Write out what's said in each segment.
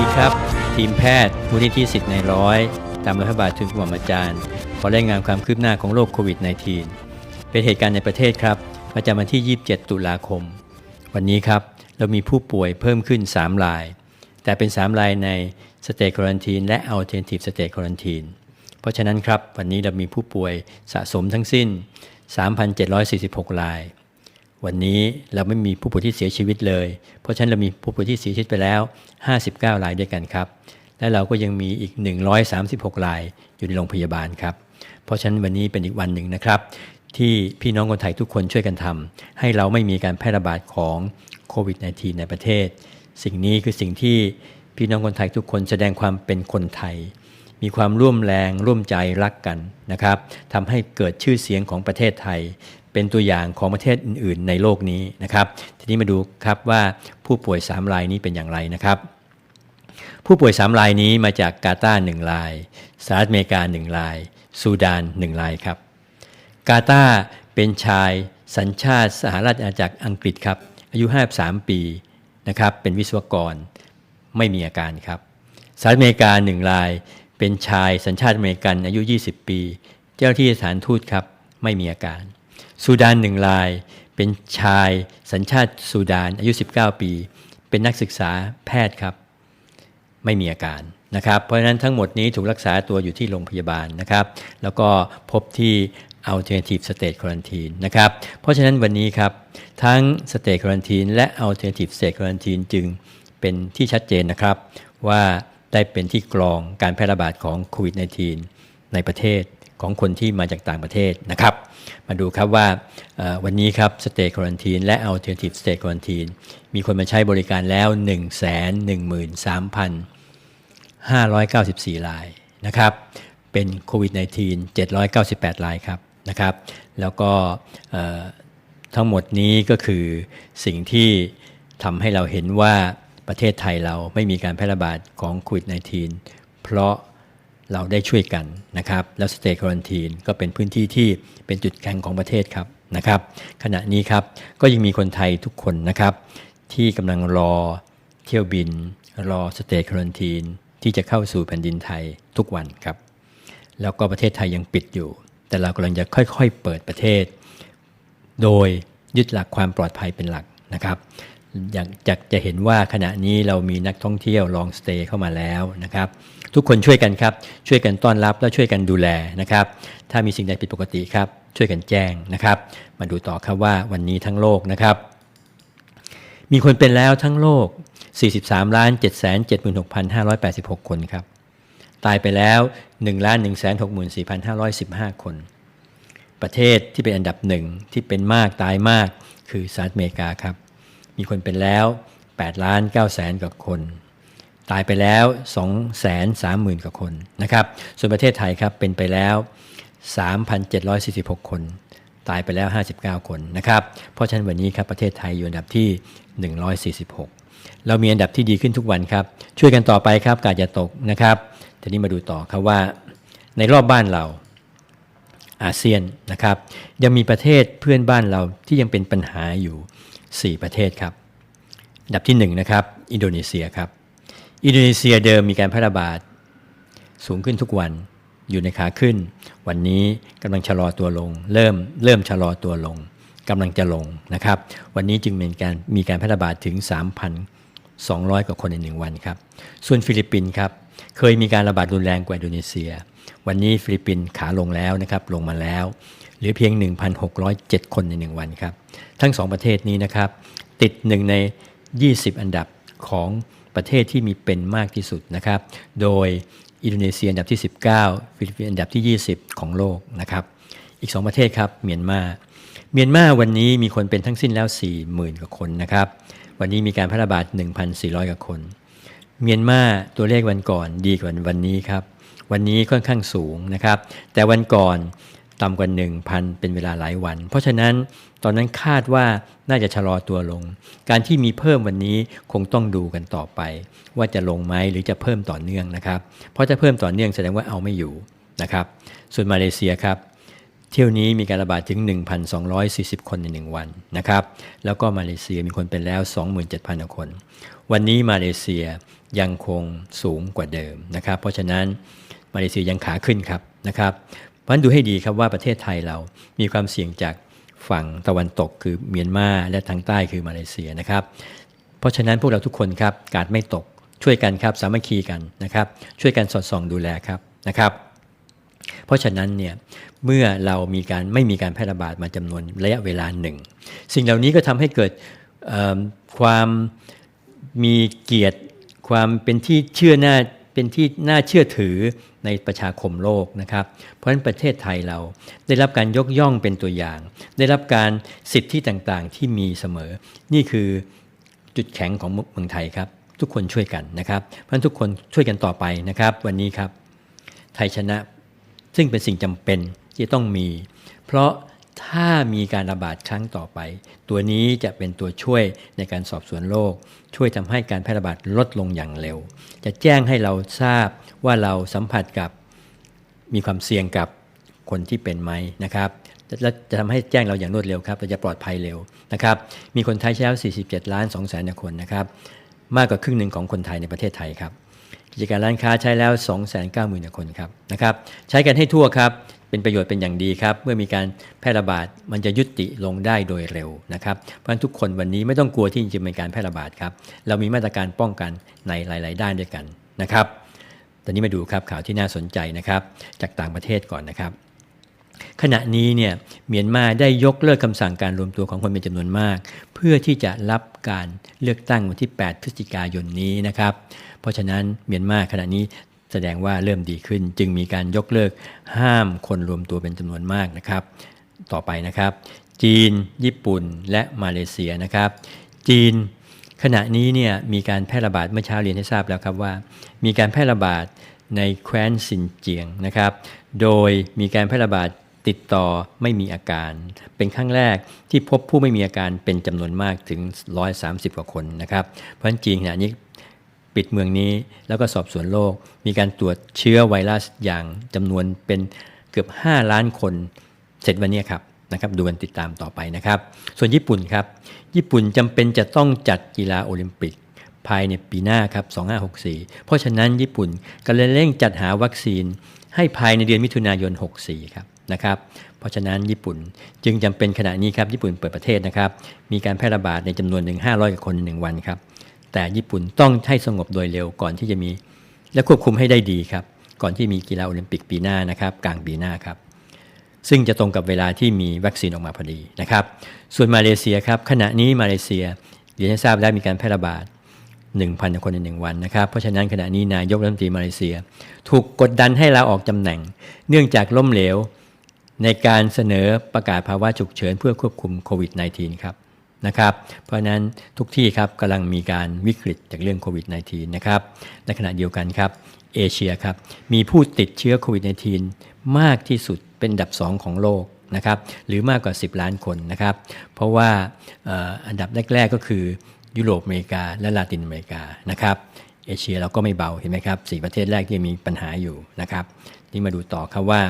ดีครับ ทีมแพทย์มูลนิธิสิทธิ์ในร้อย ตามรัฐบาลทุนกรมอาจารย์ ขอรายงานความคืบหน้าของโรคโควิด -19 เป็นเหตุการณ์ในประเทศครับประจำวันที่ 27 ตุลาคม วันนี้ครับ เรามีผู้ป่วยเพิ่มขึ้น 3 ราย แต่เป็น 3 รายในสเต t คว a นทีนและ Alternative State Quarantine เพราะฉะนั้นครับ วันนี้เรามีผู้ป่วยสะสมทั้งสิ้น 3,746 ราย วันนี้เราไม่มีผู้ป่วยที่เสียชีวิตเลย เพราะฉะนั้นเรามีผู้ป่วยที่เสียชีวิตไปแล้ว 59รายด้วยกันครับ และเราก็ยังมีอีก 136รายอยู่ในโรงพยาบาลครับ เพราะฉะนั้นวันนี้เป็นอีกวันหนึ่งนะครับ ที่พี่น้องคนไทยทุกคนช่วยกันทำให้เราไม่มีการแพร่ระบาดของโควิด -19 ในประเทศ สิ่งนี้คือสิ่งที่พี่น้องคนไทยทุกคนแสดงความเป็นคนไทย มีความร่วมแรงร่วมใจรักกันนะครับทำให้เกิดชื่อเสียงของประเทศไทย เป็นตัวอย่างของประเทศอื่น ๆ ในโลกนี้นะครับ ทีนี้มาดูครับว่าผู้ป่วย 3 รายนี้เป็นอย่างไรนะครับ ผู้ป่วย 3 รายนี้มาจากกาตาร์1รายสหรัฐอเมริกา1รายซูดาน1รายครับ กาตาร์เป็นชายสัญชาติสหราชอาณาจักรอังกฤษครับ อายุ 53 ปีนะครับ เป็นวิศวกรไม่มีอาการครับสหรัฐอเมริกา1ราย เป็นชายสัญชาติอเมริกันอายุ 20 ปี เจ้าที่สถานทูตครับ ไม่มีอาการ ซูดานหนึ่งราย เป็นชายสัญชาติซูดานอายุ 19 ปี เป็นนักศึกษาแพทย์ครับ ไม่มีอาการนะครับ เพราะฉะนั้นทั้งหมดนี้ถูกรักษาตัวอยู่ที่โรงพยาบาลนะครับ แล้วก็พบที่ Alternative State Quarantine นะครับ เพราะฉะนั้นวันนี้ครับ ทั้ง State Quarantine และ Alternative State Quarantine จึงเป็นที่ชัดเจนนะครับว่าได้เป็นที่กรองการแพร่ระบาดของโควิด -19 ในประเทศ ของคนที่มาจากต่างประเทศนะครับ มาดูครับว่าวันนี้ครับ State Quarantine และ Alternative State Quarantine มีคนมาใช้บริการแล้ว 1 1 3 594 รายนะครับ เป็นโควิด -19 798 รายครับนะครับ แล้วก็ทั้งหมดนี้ก็คือสิ่งที่ทำให้เราเห็นว่าประเทศไทยเราไม่มีการแพร่ระบาดของโควิด -19 เพราะ เราได้ช่วยกันนะครับแล้วสเต t คว a นทีนก็เป็นพื้นที่ที่เป็นจุดแข็งของประเทศครับนะครับ ขณะนี้ครับก็ยังมีคนไทยทุกคนนะครับ ที่กำลังรอเที่ยวบิน รอสเต t คว a นทีนที่จะเข้าสู่แผ่นดินไทยทุกวันครับ แล้วก็ประเทศไทยยังปิดอยู่ แต่เรากำลังจะค่อยๆเปิดประเทศ โดยยึดหลักความปลอดภัยเป็นหลักนะครับ อยากจะจะเห็นว่าขณะนี้เรามีนักท่องเที่ยวลองสเตย์เข้ามาแล้วนะครับ ทุกคนช่วยกันครับ ช่วยกันต้อนรับและช่วยกันดูแลนะครับ ถ้ามีสิ่งใดผิดปกติครับ ช่วยกันแจ้งนะครับ มาดูต่อครับว่าวันนี้ทั้งโลกนะครับ มีคนเป็นแล้วทั้งโลก 43ล้าน776,586 คนครับ ตายไปแล้ว1ล้าน164,515 คน ประเทศที่เป็นอันดับหนึ่งที่เป็นมากตายมากคือสหรัฐอเมริกาครับ มีคนเป็นแล้ว8ล้าน9แสนกว่าคน ตายไปแล้ว2แสน3หมื่นกว่าคนนะครับส่วนประเทศไทยครับเป็นไปแล้ว 3,746 คน ตายไปแล้ว 59 คนนะครับเพราะฉะนั้นวันนี้ครับประเทศไทยอยู่อันดับที่ 146 เรามีอันดับที่ดีขึ้นทุกวันครับ ช่วยกันต่อไปครับกาดอย่าตกนะครับทีนี้มาดูต่อครับว่า ในรอบบ้านเราอาเซียนนะครับยังมีประเทศเพื่อนบ้านเราที่ยังเป็นปัญหาอยู่ 4 ประเทศครับอันดับที่1นะครับอินโดนีเซียครับ อินโดนีเซียเดิมมีการแพร่ระบาดสูงขึ้นทุกวันอยู่ในขาขึ้น วันนี้กำลังชะลอตัวลง เริ่มเริ่มชะลอตัวลงกำลังจะลงนะครับ วันนี้จึงมีการมีการแพร่ระบาดถึง 3,200 กว่าคนในหนึ่งวันครับ ส่วนฟิลิปปินส์ครับเคยมีการระบาดรุนแรงกว่าอินโดนีเซีย วันนี้ฟิลิปปินส์ขาลงแล้วนะครับลงมาแล้ว หลือเพียง 1,607 คนใน 1 วันครับ ทั้ง 2 ประเทศนี้นะครับ ติดหนึ่งใน 20 อันดับของประเทศที่มีเป็นมากที่สุดนะครับ โดยอินโดนีเซียอันดับที่ 19 ฟิลิปปินส์อันดับที่ 20 ของโลกนะครับ อีก 2 ประเทศครับ เมียนมา เมียนมาวันนี้มีคนเป็นทั้งสิ้นแล้ว 40,000 กว่าคนนะครับ วันนี้มีการแพร่ระบาด 1,400 กว่าคน เมียนมาตัวเลขวันก่อนดีกว่าวันนี้ครับ วันนี้ค่อนข้างสูงนะครับ แต่วันก่อน ต่ำกว่า 1,000 เป็นเวลาหลายวัน เพราะฉะนั้นตอนนั้นคาดว่าน่าจะชะลอตัวลง การที่มีเพิ่มวันนี้คงต้องดูกันต่อไป ว่าจะลงไหมหรือจะเพิ่มต่อเนื่องนะครับ เพราะจะเพิ่มต่อเนื่องแสดงว่าเอาไม่อยู่นะครับส่วนมาเลเซียครับเที่ยวนี้มีการระบาดถึง 1,240 คนใน 1 วันนะครับ แล้วก็มาเลเซียมีคนเป็นแล้ว 27,000 คน วันนี้มาเลเซียยังคงสูงกว่าเดิมนะครับ เพราะฉะนั้นมาเลเซียยังขาขึ้นครับนะครับ เพราะฉะนั้นดูให้ดีครับว่าประเทศไทยเรามีความเสี่ยงจากฝั่งตะวันตกคือเมียนมาและทางใต้คือมาเลเซียนะครับ เพราะฉะนั้นพวกเราทุกคนครับกาดไม่ตกช่วยกันครับสามัคคีกันนะครับช่วยกันสอดส่องดูแลครับนะครับ เพราะฉะนั้นเนี่ยเมื่อเรามีการไม่มีการแพร่ระบาดมาจำนวนระยะเวลาหนึ่ง สิ่งเหล่านี้ก็ทำให้เกิดความมีเกียรติ ความเป็นที่เชื่อหน้า เป็นที่น่าเชื่อถือในประชาคมโลกนะครับ เพราะฉะนั้นประเทศไทยเราได้รับการยกย่องเป็นตัวอย่าง ได้รับการสิทธิต่างๆที่มีเสมอ นี่คือจุดแข็งของเมืองไทยครับ ทุกคนช่วยกันนะครับ เพราะฉะนั้นทุกคนช่วยกันต่อไปนะครับ วันนี้ครับ ไทยชนะซึ่งเป็นสิ่งจำเป็นที่ต้องมี เพราะถ้ามีการระบาดครั้งต่อไป ตัวนี้จะเป็นตัวช่วยในการสอบสวนโรค ช่วยทำให้การแพร่ระบาดลดลงอย่างเร็ว จะแจ้งให้เราทราบว่าเราสัมผัสกับมีความเสี่ยงกับคนที่เป็นไหมนะครับและจะทำให้แจ้งเราอย่างรวดเร็วครับเราจะปลอดภัยเร็วนะครับ มีคนไทยใช้แล้ว47 ล้าน2แสนคนนะครับ มากกว่าครึ่งหนึ่งของคนไทยในประเทศไทยครับ กิจการร้านค้าใช้แล้ว 290,000คนครับนะครับใช้กันให้ทั่วครับเป็นประโยชน์เป็นอย่างดีครับ เมื่อมีการแพร่ระบาดมันจะยุติลงได้โดยเร็วนะครับเพราะฉะนั้นทุกคนวันนี้ไม่ต้องกลัวที่จะมีการแพร่ระบาดครับเรามีมาตรการป้องกันในหลาย ๆ ด้านด้วยกันนะครับตอนนี้มาดูครับข่าวที่น่าสนใจนะครับ จากต่างประเทศก่อนนะครับ ขณะนี้เนี่ยเมียนมาได้ยกเลิกคำสั่งการรวมตัวของคนเป็นจำนวนมาก เพื่อที่จะรับการเลือกตั้งวันที่ 8 พฤศจิกายนนี้นะครับ เพราะฉะนั้นเมียนมาขณะนี้แสดงว่าเริ่มดีขึ้น จึงมีการยกเลิกห้ามคนรวมตัวเป็นจำนวนมากนะครับ ต่อไปนะครับ จีน ญี่ปุ่นและมาเลเซียนะครับ จีน ขณะนี้เนี่ยมีการแพร่ระบาดเมื่อเช้าเรียนให้ทราบแล้วครับว่า มีการแพร่ระบาดในแคว้นซินเจียงนะครับ โดยมีการแพร่ระบาด ติดต่อไม่มีอาการ เป็นครั้งแรกที่พบผู้ไม่มีอาการเป็นจำนวนมากถึง 130 กว่าคนนะครับเพราะฉะนั้นจีนขณะนี้ปิดเมืองนี้แล้วก็สอบสวนโรคมีการตรวจเชื้อไวรัสอย่างจำนวนเป็นเกือบ 5 ล้านคนเสร็จวันนี้ครับนะครับดูกันติดตามต่อไปนะครับ ส่วนญี่ปุ่นครับ ญี่ปุ่นจำเป็นจะต้องจัดกีฬาโอลิมปิกภายในปีหน้าครับ 2564 เพราะฉะนั้นญี่ปุ่นก็เลยเร่งจัดหาวัคซีนให้ภายในเดือนมิถุนายน 64 ครับ นะครับ เพราะฉะนั้นญี่ปุ่นจึงจำเป็นขณะนี้ครับญี่ปุ่นเปิดประเทศนะครับ มีการแพร่ระบาดในจำนวนหนึ่ง500กว่าคนในหนึ่งวันครับ แต่ญี่ปุ่นต้องให้สงบโดยเร็วก่อนที่จะมี และควบคุมให้ได้ดีครับ ก่อนที่มีกีฬาโอลิมปิกปีหน้านะครับ กลางปีหน้าครับ ซึ่งจะตรงกับเวลาที่มีวัคซีนออกมาพอดีนะครับ ส่วนมาเลเซียครับขณะนี้มาเลเซียเรียนให้ทราบได้มีการแพร่ระบาด1,000 คนในหนึ่งวันนะครับ เพราะฉะนั้นขณะนี้นายกรัฐมนตรีมาเลเซีย ถูกกดดันให้ลาออกตำแหน่ง เนื่องจากล้มเหลว ในการเสนอประกาศภาวะฉุกเฉินเพื่อควบคุมโควิด -19 ครับนะครับ เพราะนั้นทุกที่ครับกำลังมีการวิกฤตจากเรื่องโควิด -19 นะครับในขณะเดียวกันครับเอเชียครับมีผู้ติดเชื้อโควิด -19 มากที่สุดเป็นดับ 2 ของโลกนะครับหรือมากกว่า 10 ล้านคนนะครับ เพราะว่าอันดับแรก ๆ ก็คือยุโรปอเมริกาและลาตินอเมริกานะครับเอเชียเราก็ไม่เบาเห็นไหมครับสี่ประเทศแรกที่มีปัญหาอยู่นะครับนี่มาดูต่อครับว่า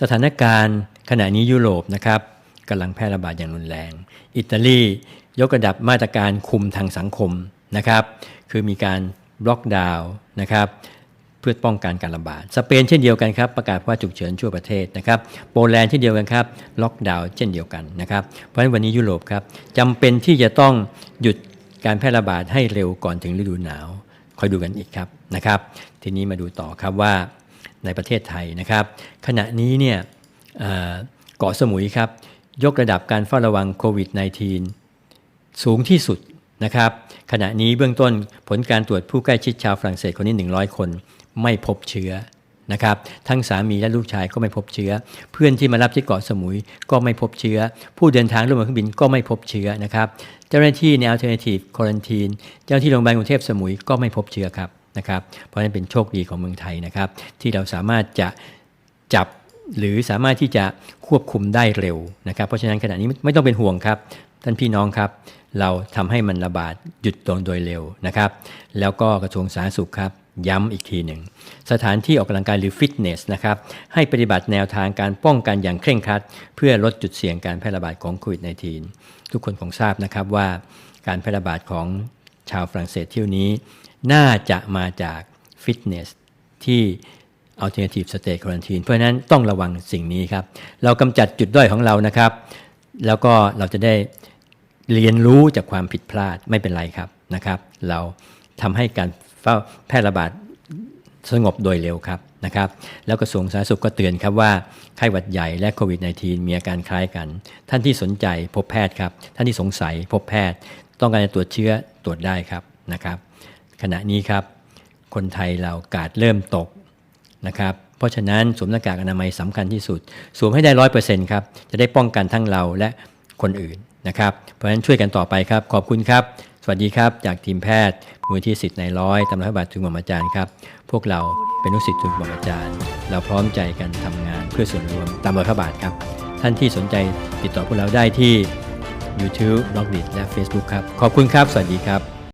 สถานการณ์ขณะนี้ยุโรปนะครับกำลังแพร่ระบาดอย่างรุนแรง อิตาลียกระดับมาตรการคุมทางสังคมนะครับ คือมีการบล็อกดาวน์นะครับเพื่อป้องกันการระบาด สเปนเช่นเดียวกันครับประกาศว่าฉุกเฉินชั่วประเทศนะครับ โปแลนด์เช่นเดียวกันครับล็อกดาวน์เช่นเดียวกันนะครับ เพราะฉะนั้นวันนี้ยุโรปครับจำเป็นที่จะต้องหยุดการแพร่ระบาดให้เร็วก่อนถึงฤดูหนาว คอยดูกันอีกครับนะครับ ทีนี้มาดูต่อครับว่า ในประเทศไทยนะครับ ขณะนี้เนี่ยเกาะสมุยครับ ยกระดับการเฝ้าระวังโควิด -19 สูงที่สุดนะครับ ขณะนี้เบื้องต้นผลการตรวจผู้ใกล้ชิดชาวฝรั่งเศสคนนี้ 100 คนไม่พบเชื้อนะครับ ทั้งสามีและลูกชายก็ไม่พบเชื้อ เพื่อนที่มารับที่เกาะสมุยก็ไม่พบเชื้อ ผู้เดินทางร่วมเครื่องบินก็ไม่พบเชื้อนะครับ เจ้าหน้าที่ใน Alternative Quarantine เจ้าหน้าที่โรงพยาบาลกรุงเทพสมุยก็ไม่พบเชื้อครับ นะครับเพราะนั้นเป็นโชคดีของเมืองไทยนะครับ ที่เราสามารถจะจับหรือสามารถที่จะควบคุมได้เร็วนะครับ เพราะฉะนั้นขณะนี้ไม่ต้องเป็นห่วงครับ ท่านพี่น้องครับ เราทำให้มันระบาดหยุดตรงโดยเร็วนะครับ แล้วก็กระทรวงสาธารณสุขครับย้ำอีกทีหนึ่ง สถานที่ออกกำลังกายหรือฟิตเนสนะครับ ให้ปฏิบัติแนวทางการป้องกันอย่างเคร่งครัด เพื่อลดจุดเสี่ยงการแพร่ระบาดของโควิด -19 ทุกคนคงทราบนะครับว่าการแพร่ระบาดของชาวฝรั่งเศสเที่ยวนี้ น่าจะมาจากฟิตเนสที่ alternative state quarantine เพราะนั้นต้องระวังสิ่งนี้ครับ เรากำจัดจุดด้อยของเรานะครับ แล้วก็เราจะได้เรียนรู้จากความผิดพลาดไม่เป็นไรครับนะครับ เราทำให้การเฝ้าแพร่ระบาดสงบโดยเร็วครับนะครับ แล้วกระทรวงสาธารณสุขก็เตือนครับว่าไข้หวัดใหญ่และโควิด -19 มีอาการคล้ายกัน ท่านที่สนใจพบแพทย์ครับ ท่านที่สงสัยพบแพทย์ ต้องการจะตรวจเชื้อตรวจได้ครับนะครับ ขณะนี้ครับ คนไทยเรากาดเริ่มตกนะครับ เพราะฉะนั้นสวมหน้ากากอนามัยสำคัญที่สุด สวมให้ได้ร้อยเปอร์เซ็นต์ครับ จะได้ป้องกันทั้งเราและคนอื่นนะครับ เพราะฉะนั้นช่วยกันต่อไปครับ ขอบคุณครับ สวัสดีครับ จากทีมแพทย์มูลที่สิทธิ์ในร้อยตำรวจบาททุนบำอาจารย์ครับ พวกเราเป็นลูกศิษย์ทุนบำอาจารย์ เราพร้อมใจกันทำงานเพื่อส่วนรวมตามรอยพระบาทครับ ท่านที่สนใจติดต่อพวกเราได้ที่ YouTube b l o g d i t และ Facebook ครับ ขอบคุณครับ สวัสดีครับ